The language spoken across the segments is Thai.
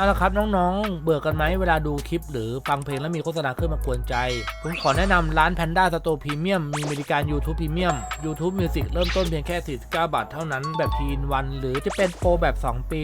เอาละครับน้องๆ เบื่อกันไหมเวลาดูคลิปหรือฟังเพลงแล้วมีโฆษณาขึ้นมากวนใจ ผมขอแนะนำร้าน Panda Store Premium มีบริการ YouTube Premium YouTube Music เริ่มต้นเพียงแค่ 49 บาทเท่านั้น แบบทีนวัน หรือจะเป็นโปรแบบ 2 ปี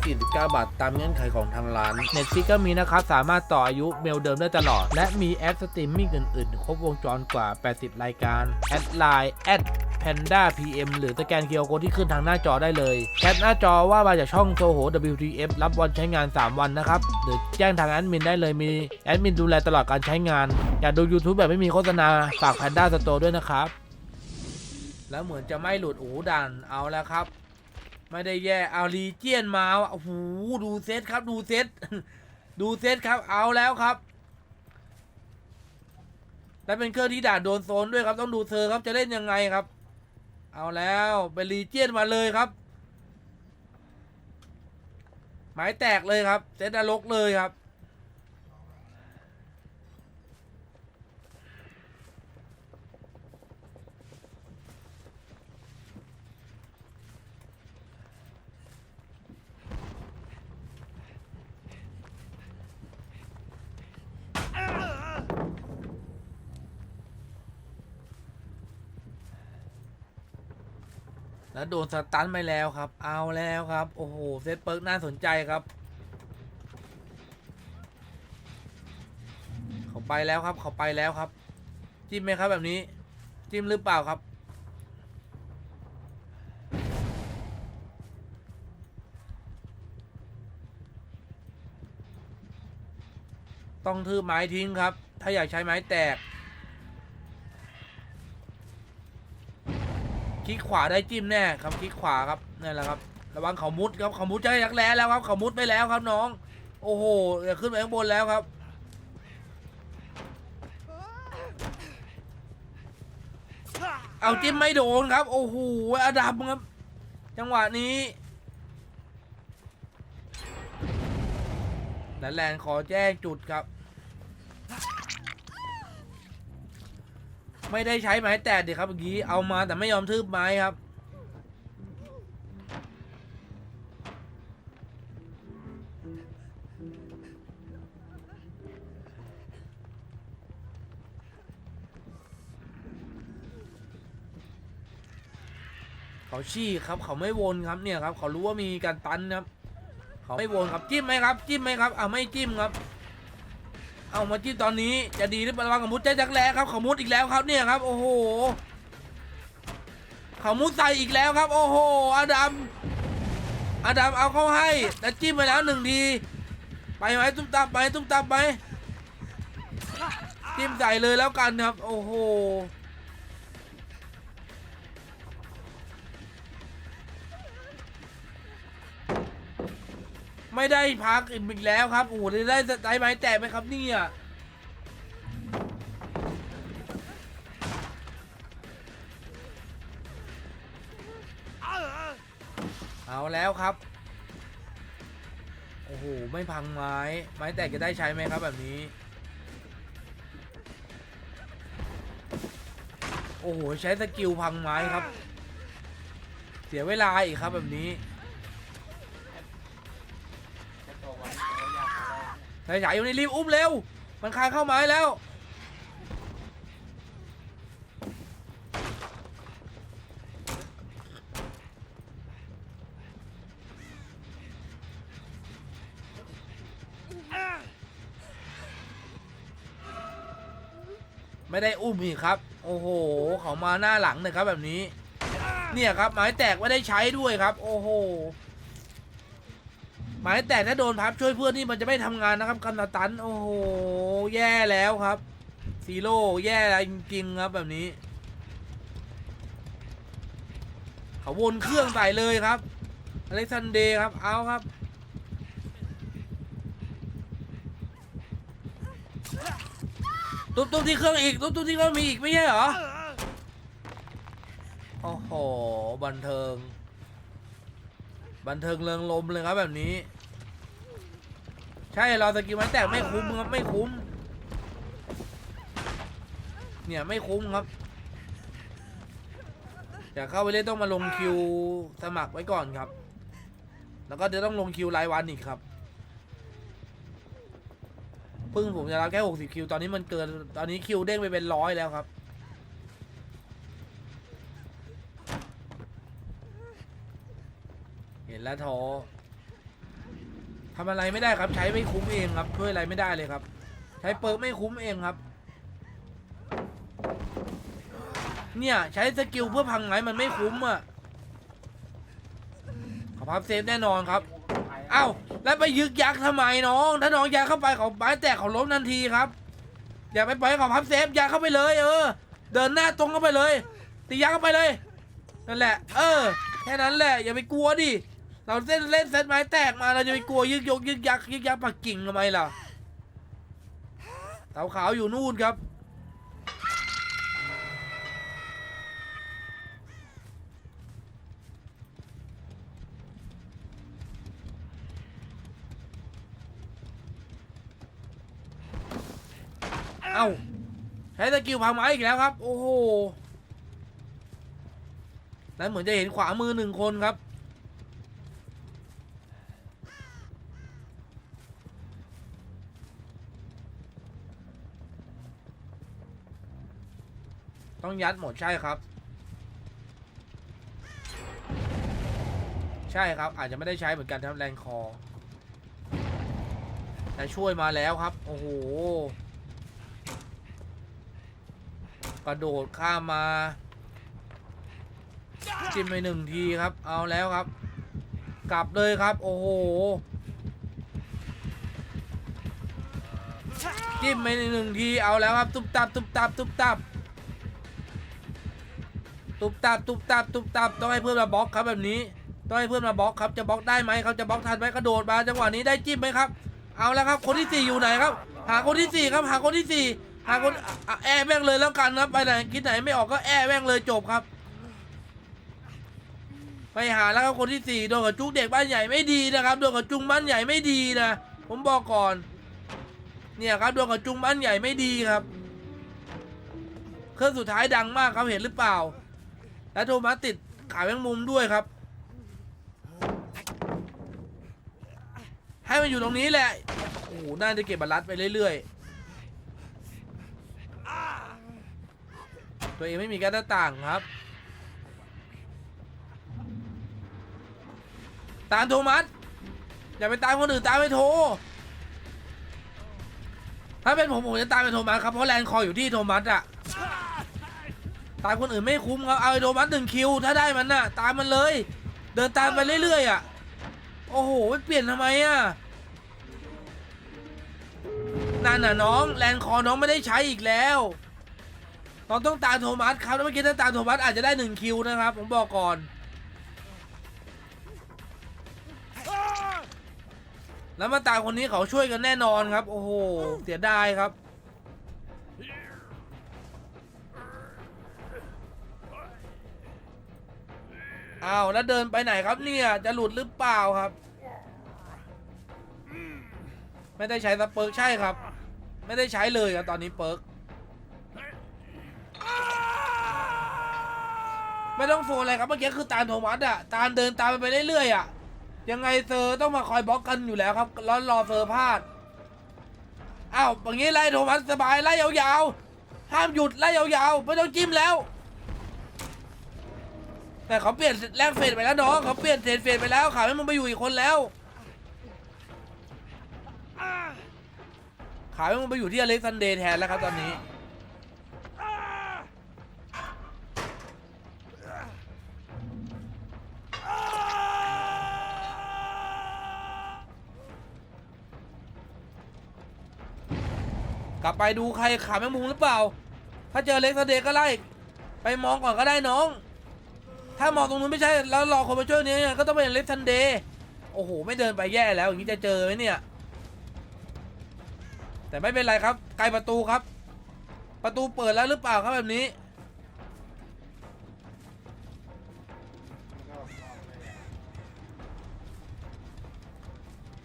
449 บาท ตามเงื่อนไขของทางร้าน Netflix ก็มีนะครับ สามารถต่ออายุเมลเดิมได้ตลอด และมีแอปสตรีมมิ่งอื่นๆ ครบวงจรกว่า 80 รายการแอดไลน์แอด Panda PM หรือสแกนเคียร์โคที่ขึ้นทางหน้าจอได้เลยแคปหน้าจอว่ามาจากช่องโซโห WTF รับวันใช้งาน 3 วันนะครับ หรือแจ้งทางแอดมินได้เลยมีแอดมินดูแลตลอดการใช้งาน อยากดู YouTube แบบไม่มีโฆษณาฝาก Panda Store ด้วยนะครับ แล้วเหมือนจะไม่หลุดโอ้ดันเอาแล้วครับ ไม่ได้แย่เอาลีเจียนมาว่ะโอ้โหดูเซตครับดูเซตดูเซตครับเอาแล้วครับและเป็นเครื่องที่ด่านโดนโซนด้วยครับต้องดูเธอครับจะเล่นยังไงครับ เอาแล้วเป็นรีเจียนมาเลยครับ หมายแตกเลยครับเซตนรกเลยครับ แล้วโดนสตันไปแล้วครับ เอาแล้วครับ โอ้โห เซตเปิร์กน่าสนใจครับ เขาไปแล้วครับ เขาไปแล้วครับ จิ้มไหมครับแบบนี้ จิ้มหรือเปล่าครับ ต้องทืบไม้ทิ้งครับ ถ้าอยากใช้ไม้แตก คลิกขวาได้จิ้มแน่ครับคลิกขวาครับนั่นแหละครับ ระวังเขามุดครับเขามุดจะยักแร้แล้วครับเขามุดไปแล้วครับน้อง โอ้โหอย่าขึ้นไปข้างบนแล้วครับเอาจิ้มไม่โดนครับ โอ้โหอดัมครับ จังหวะนี้นันแลนขอแจ้งจุดครับ ไม่ได้ใช้ไม้แตกดิครับเมื่อกี้เอามาแต่ไม่ยอมทืบไม้ครับ เขาชี้ครับเขาไม่วนครับเนี่ยครับ เขารู้ว่ามีการตันครับ เขาไม่วนครับจิ้มไหมครับ จิ้มไหมครับเอาไม่จิ้มครับ เอามาจิ้มตอนนี้จะดีหรือเปล่าระวังขมุดใจจักแร้ครับขมุดอีกแล้วครับเนี่ยครับ โอ้โหขมุดใส่อีกแล้วครับ โอ้โหอดัมอดัมเอาเข้าให้แต่จิ้มไปแล้วหนึ่งทีไปไหมตุ้มตามไปตุ้มตามไปจิ้มใส่เลยแล้วกันครับ โอ้โห ไม่ได้พักอีกแล้วครับโอ้โหได้ได้ไม้แตกไหมครับเนี่ยเอาแล้วครับ โอ้โห ไม่พังไม้ ไม้แตกจะได้ใช้ไหมครับแบบนี้ โอ้โห ใช้สกิลพังไม้ครับ เสียเวลาอีกครับแบบนี้ ใช้ฉายอยู่ในรีบอุ้มเร็ว มันคานเข้าไม้แล้ว ไม่ได้อุ้มอีกครับ โอ้โห เขามาหน้าหลังเลยครับแบบนี้ เนี่ยครับไม้แตกไม่ได้ใช้ด้วยครับ โอ้โห ไม้แตกถ้าโดนพับช่วยเพื่อนนี่มันจะไม่ทำงานนะครับคันตัน โอ้โห แย่แล้วครับซีโร่แย่แล้วจริงๆครับแบบนี้ เขาวนเครื่องใส่เลยครับอเล็กซานเดย์ครับ เอาครับ ตุ๊บตุ๊บที่เครื่องอีก ตุ๊บตุ๊บที่เครื่องมีอีกไม่ใช่เหรอ โอ้โห บันเทิง บันเทิงเริงลมเลยครับแบบนี้ ใช่เราสกิลไม้แตกไม่คุ้มครับไม่คุ้ม เนี่ยไม่คุ้มครับอยากเข้าไปเล่นต้องมาลงคิวสมัครไว้ก่อนครับ แล้วก็เดี๋ยวต้องลงคิวรายวันอีกครับพึ่งผมจะรับแค่ 60 คิว ตอนนี้มันเกิน ตอนนี้คิวเด้งไปเป็นร้อยแล้วครับเห็นแล้วท้อ ทำอะไรไม่ได้ครับ ใช้ไม่คุ้มเองครับช่วยอะไรไม่ได้เลยครับ ใช้เปิร์กไม่คุ้มเองครับ เนี่ยใช้สกิลเพื่อพังไงมันไม่คุ้มอะขอพับเซฟแน่นอนครับเอ้าแล้วไปยึกยักทำไมน้อง ถ้าน้องยักเข้าไปเขาไม้แตกเขาล้มทันทีครับ อย่าไปปล่อยเขาพับเซฟยักเข้าไปเลย เออ เดินหน้าตรงเข้าไปเลยตียักเข้าไปเลยนั่นแหละ เออ แค่นั้นแหละ อย่าไปกลัวดิ เราเล่นเล่นเซตไม้แตกมาเราจะไปกลัวยึกยกยึกยักยึกยักปักกิ่งทำไมล่ะเต่าขาวอยู่นู่นครับ เอ้าใช้สกิลพังไม้อีกแล้วครับ โอ้โห แล้วเหมือนจะเห็นขวามือหนึ่งคนครับ ต้องยัดหมดใช่ครับ ใช่ครับ อาจจะไม่ได้ใช้เหมือนกันครับแรงคอ แต่ช่วยมาแล้วครับ โอ้โห กระโดดข้ามมาจิ้มไปหนึ่งทีครับ เอาแล้วครับ กลับเลยครับ โอ้โหจิ้มไปหนึ่งทีเอาแล้วครับ ตุบตับตุบตับตุบตับ ตุบตับตุบตับตุบตับต้องให้เพื่อนมาบล็อกครับแบบนี้ ต้องให้เพื่อนมาบล็อกครับจะบล็อกได้ไหมเขาจะบล็อกทันไหมกระโดดมาจังหวะนี้ได้จิ้มไหมครับ เอาแล้วครับคนที่สี่อยู่ไหนครับ หาคนที่สี่ครับ หาคนที่สี่หาคนแอร์แม่งเลยแล้วกันครับไปไหนคิดไหนไม่ออกก็แอร์แม่งเลยจบครับ ไปหาแล้วครับคนที่สี่โดนกับจุกเด็กบ้านใหญ่ไม่ดีนะครับโดนกับจุงบ้านใหญ่ไม่ดีนะ ผมบอกก่อน เนี่ยครับโดนกับจุงบ้านใหญ่ไม่ดีครับเครื่องสุดท้ายดังมากครับเห็นหรือเปล่า และโทมัสติดขาแมงมุมด้วยครับ ให้มันอยู่ตรงนี้แหละ โอ้โห น่าจะเก็บบัลลัดไปเรื่อยๆ ตัวเองไม่มีการหน้าต่างครับ ตามโทมัส อย่าไปตามคนอื่นตามไปโท ถ้าเป็นผมผมจะตามไปโทมัสครับ เพราะแลนคออยู่ที่โทมัสอะ ตามคนอื่นไม่คุ้มครับเอาไอโทมัสหนึ่งคิวถ้าได้มันน่ะตามมันเลย เดินตามไปเรื่อยๆอะโอ้โหไม่เปลี่ยนทำไมอะนั่นน่ะน้องแลนคอน้องไม่ได้ใช้อีกแล้วน้องต้องตามโทมัสครับแล้วเมื่อกี้ถ้าตามโทมัสอาจจะได้หนึ่งคิวนะครับ ผมบอกก่อนแล้วมาตามคนนี้เขาช่วยกันแน่นอนครับ โอ้โหเสียดายครับ อ้าวแล้วเดินไปไหนครับเนี่ยจะหลุดหรือเปล่าครับ ไม่ได้ใช้สเปิร์กใช่ครับ ไม่ได้ใช้เลยครับตอนนี้เปิร์กไม่ต้องโฟนอะไรครับเมื่อกี้คือตามโทมัสอะตามเดินตามไปเรื่อยๆอะยังไงเซอร์ต้องมาคอยบล็อกกันอยู่แล้วครับแล้วรอเซอร์พลาดอ้าวอย่างนี้ไล่โทมัสสบายไล่ยาวๆห้ามหยุดไล่ยาวๆไม่ต้องจิ้มแล้ว แต่เขาเปลี่ยนแลกเฟสไปแล้วน้องเขาเปลี่ยนเทรดเฟสไปแล้วขาไม่มึงไปอยู่อีกคนแล้วขายมันไปอยู่ที่อเล็กซันเดย์แทนแล้วครับตอนนี้กลับไปดูใครขาแมงมุมหรือเปล่า ถ้าเจออเล็กซันเดย์ก็ไล่ไปมองก่อนก็ได้น้อง ถ้ามองตรงนู้นไม่ใช่แล้วรอคนมาช่วยเนี่ยก็ต้องเป็นเล็กซันเดย์โอ้โห ไม่เดินไปแย่แล้วอย่างนี้จะเจอไหมเนี่ย แต่ไม่เป็นไรครับไกลประตูครับ ประตูเปิดแล้วหรือเปล่าครับแบบนี้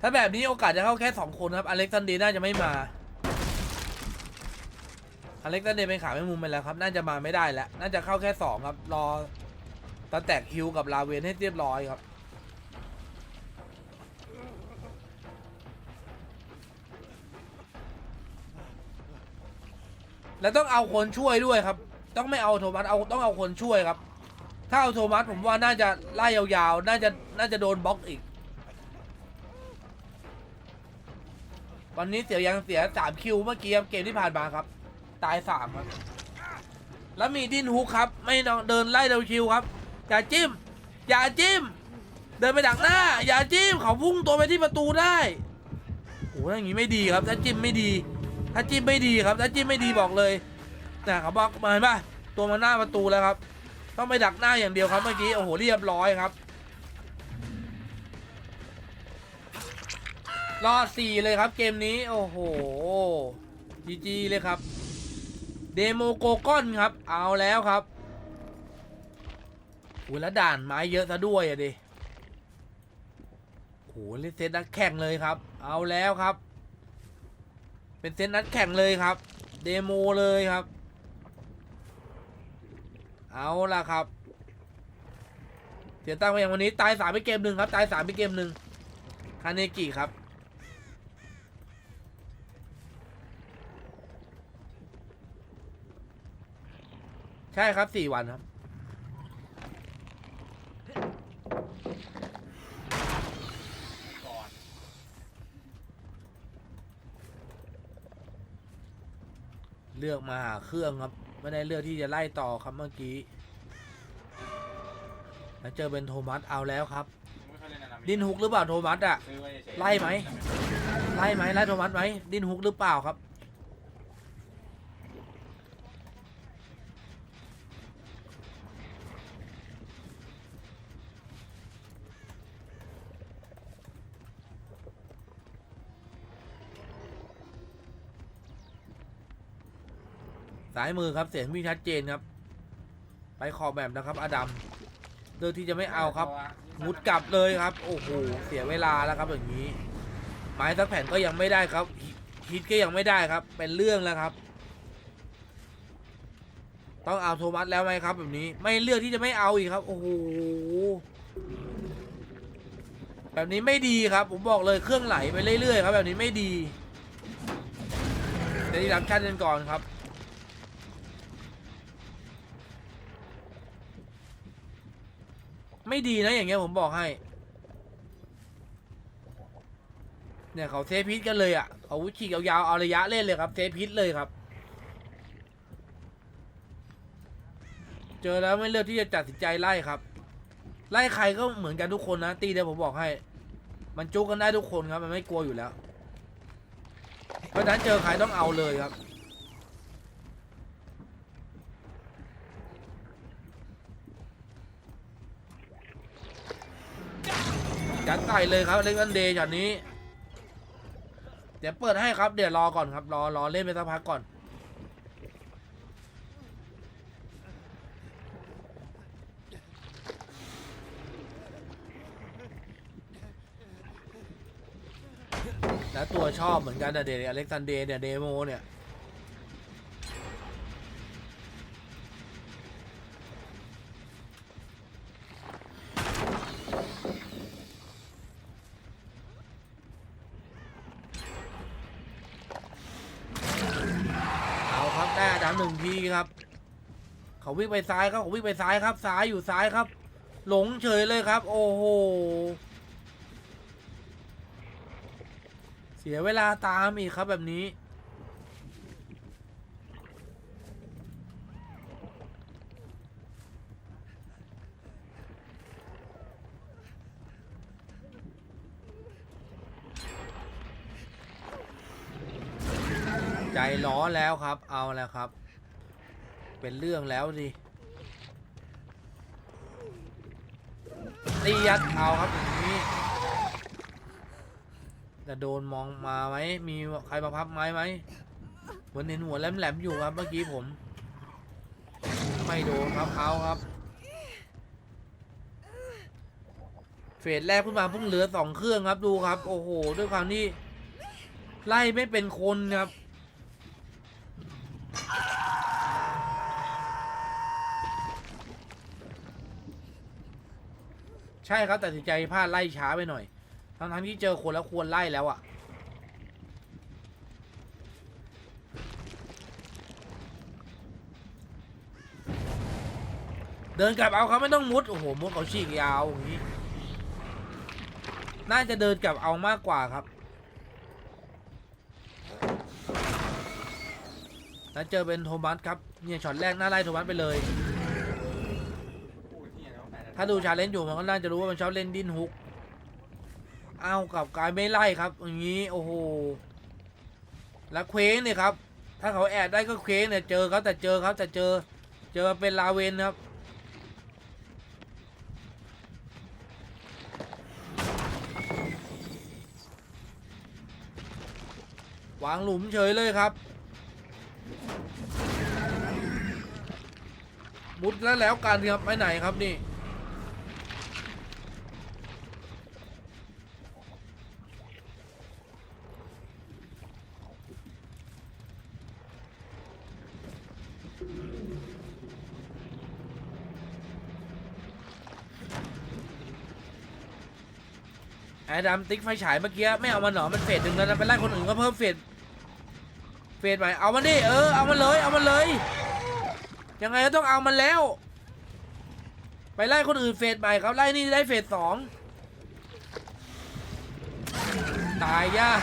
ถ้าแบบนี้โอกาสจะเข้าแค่สองคนครับ อเล็กซานเดย์น่าจะไม่มา อเล็กซานเดย์เป็นขาไม่มุมไปแล้วครับ น่าจะมาไม่ได้แล้ว น่าจะเข้าแค่สองครับ รอ ตาแตกคิวกับลาเวนให้เรียบร้อยครับ แล้วต้องเอาคนช่วยด้วยครับ ต้องไม่เอาโทมัสเอาต้องเอาคนช่วยครับ ถ้าเอาโทมัสผมว่าน่าจะไล่ยาวๆ น่าจะน่าจะโดนบล็อกอีก วันนี้เสียยังเสียสามคิวเมื่อกี้เกมที่ผ่านมาครับ ตายสามครับแล้วมีดินฮุกครับ ไม่ต้องเดินไล่เดาคิวครับ อย่าจิ้ม อย่าจิ้ม เดินไปดักหน้า อย่าจิ้มเขาพุ่งตัวไปที่ประตูได้โอ้ยอย่างนี้ไม่ดีครับถ้าจิ้มไม่ดี ถ้าจิ้มไม่ดีครับถ้าจิ้มไม่ดีบอกเลยแต่เขาบอกมาเห็นปะตัวมาหน้าประตูแล้วครับ ต้องไปดักหน้าอย่างเดียวครับเมื่อกี้โอ้โหเรียบร้อยครับรอดสี่เลยครับเกมนี้โอ้โหจีจีเลยครับ เดโมโกกอนครับ เอาแล้วครับ อ้ยแล้วด่านไม้เยอะซะด้วยอะดิโอ้โหเล่นเซตนัดแข่งเลยครับ เอาแล้วครับ เป็นเซตนัดแข่งเลยครับ เดโมเลยครับ เอาล่ะครับ เสียตั้งไปอย่างวันนี้ตายสามไปเกมหนึ่งครับ ตายสามไปเกมหนึ่งคาเนกิครับ ใช่ครับสี่วันครับ ก่อนเลือกมาหาเครื่องครับไม่ได้เลือกที่จะไล่ต่อครับเมื่อกี้แล้วเจอเป็นโทมัสเอาแล้วครับ ไม่ค่อยเล่นนานามิดินฮุกหรือเปล่าโทมัสอะซื้อว้เฉยๆไล่ไหม ไล่ไหมไล่โทมัสไหมดินฮุกหรือเปล่าครับ สายมือครับเสียงวิ่งชัดเจนครับ ไปขอบแบบนะครับ อดัมเลือกที่จะไม่เอาครับมุดกลับเลยครับ โอ้โหเสียเวลาแล้วครับอย่างนี้ ไม้สักแผ่นก็ยังไม่ได้ครับฮิฮิตก็ยังไม่ได้ครับ เป็นเรื่องแล้วครับ ต้องเอาโทมัสแล้วไหมครับ แบบนี้ไม่เลือกที่จะไม่เอาอีกครับ โอ้โหแบบนี้ไม่ดีครับ ผมบอกเลยเครื่องไหลไปเรื่อยๆครับ แบบนี้ไม่ดีเดี๋ยวรับชั้นกันก่อนครับ ไม่ดีนะอย่างเงี้ยผมบอกให้ เนี่ยเขาเซฟพิษกันเลยอะเขาฉีกยาวๆเอาระยะเล่นเลยครับเซฟพิษเลยครับ เจอแล้วไม่เลือกที่จะตัดสินใจไล่ครับ ไล่ใครก็เหมือนกันทุกคนนะ ตีเดียวผมบอกให้ มันจุกกันได้ทุกคนครับ มันไม่กลัวอยู่แล้ว เพราะฉะนั้นเจอใครต้องเอาเลยครับ จัดใส่เลยครับเล็กอันเดย์ช็อตนี้ เดี๋ยวเปิดให้ครับเดี๋ยวรอก่อนครับรอรอเล่นไปสักพักก่อนแล้วตัวชอบเหมือนกันนะเดย์อเล็กซานเดย์เนี่ยเดโมเนี่ย อาดามหนึ่งทีครับ เขาวิ่งไปซ้ายครับเขาวิ่งไปซ้ายครับ ซ้ายอยู่ซ้ายครับ หลงเฉยเลยครับ โอ้โห เสียเวลาตามอีกครับแบบนี้ ใจ ร้อนแล้วครับ เอาแล้วครับ เป็นเรื่องแล้วสิตียัดเอาครับอย่างนี้จะโดนมองมาไหมมีใครมาพับไม้ไหมเหมือนเห็นหัวแหลมๆอยู่ครับเมื่อกี้ผม ไม่โดนครับเอาครับ เฟสแรกเพิ่งมาเพิ่งเหลือสองเครื่องครับดูครับ โอ้โห ด้วยความที่ไล่ไม่เป็นคนครับ ใช่ครับตัดสินใจพลาดไล่ช้าไปหน่อย ทั้งทั้งที่เจอคนแล้วควรไล่แล้วอะ่ะ เดินกลับเอาเขาไม่ต้องมุด โอ้โห มุดเขาฉีกยาวอย่างนี้ น่าจะเดินกลับเอามากกว่าครับ แล้วเจอเป็นโทมัสครับเนี่ยช็อตแรกหน้าไล่โทมัสไปเลยพูดที่แล้วแต่ถ้าดูชาเลนจ์อยู่มันก็น่าจะรู้ว่ามันชอบเล่นดิ้นฮุกเอากลับกลายไม่ไล่ครับอย่างนี้โอ้โหแล้วเคว้งเนี่ยครับถ้าเขาแอบได้ก็เคว้งเนี่ยเจอเขาแต่เจอเขาแต่เจอเจอเป็นลาเวนครับวางหลุมเฉยเลยครับ มุดแล้วแล้วกันครับไปไหนครับนี่ไอ้ดำติ๊กไฟฉายเมื่อกี้ไม่เอามันหนอมันเฟดหนึ่งแล้วไปไล่คนอื่นก็เพิ่มเฟดเฟดใหม่เอามันดิเออเอามันเลยเอามันเลย ยังไงก็ต้องเอามันแล้ว ไปไล่คนอื่นเฟสใหม่ครับไล่นี่ได้เฟสสองตายยาก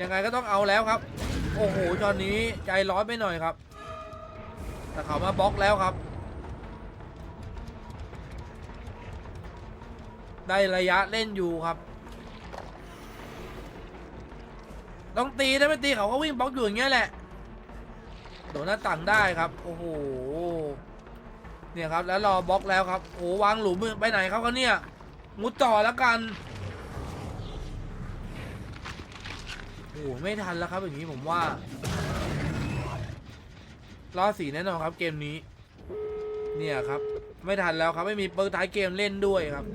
ยังไงก็ต้องเอาแล้วครับ โอ้โหตอนนี้ใจร้อนไปหน่อยครับ แต่เขามาบล็อกแล้วครับ ได้ระยะเล่นอยู่ครับ ต้องตีถ้าไม่ตีเขาก็วิ่งบล็อกอยู่อย่างเงี้ยแหละ โดนหน้าต่างได้ครับ โอ้โห เนี่ยครับแล้วรอบล็อกแล้วครับ โอ้วางหลุมไปไหนครับเขาเนี่ย มุดต่อแล้วกัน โอ้โหไม่ทันแล้วครับอย่างนี้ผมว่ารอสีแน่นอนครับเกมนี้ เนี่ยครับ ไม่ทันแล้วครับไม่มีเปิร์ท้ายเกมเล่นด้วยครับ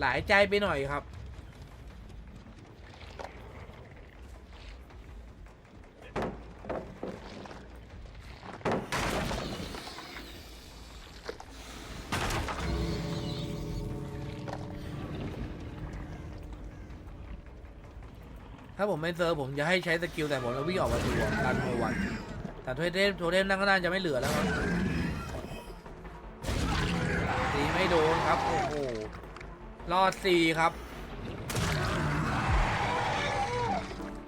หลายใจไปหน่อยครับ ถ้าผมไม่เซอร์ผมจะให้ใช้สกิลแต่ผมจะวิ่งออกมาตัวการโทวันแต่โทเทมโทเทมนั่งก็น่าจะไม่เหลือแล้วครับตีไม่โดนครับโอ้โหรอดสี่ครับ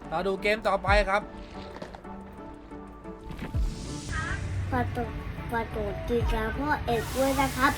เราดูเกมต่อไปครับฝากกดฝากกดติดตามพ่อเอกด้วยนะครับ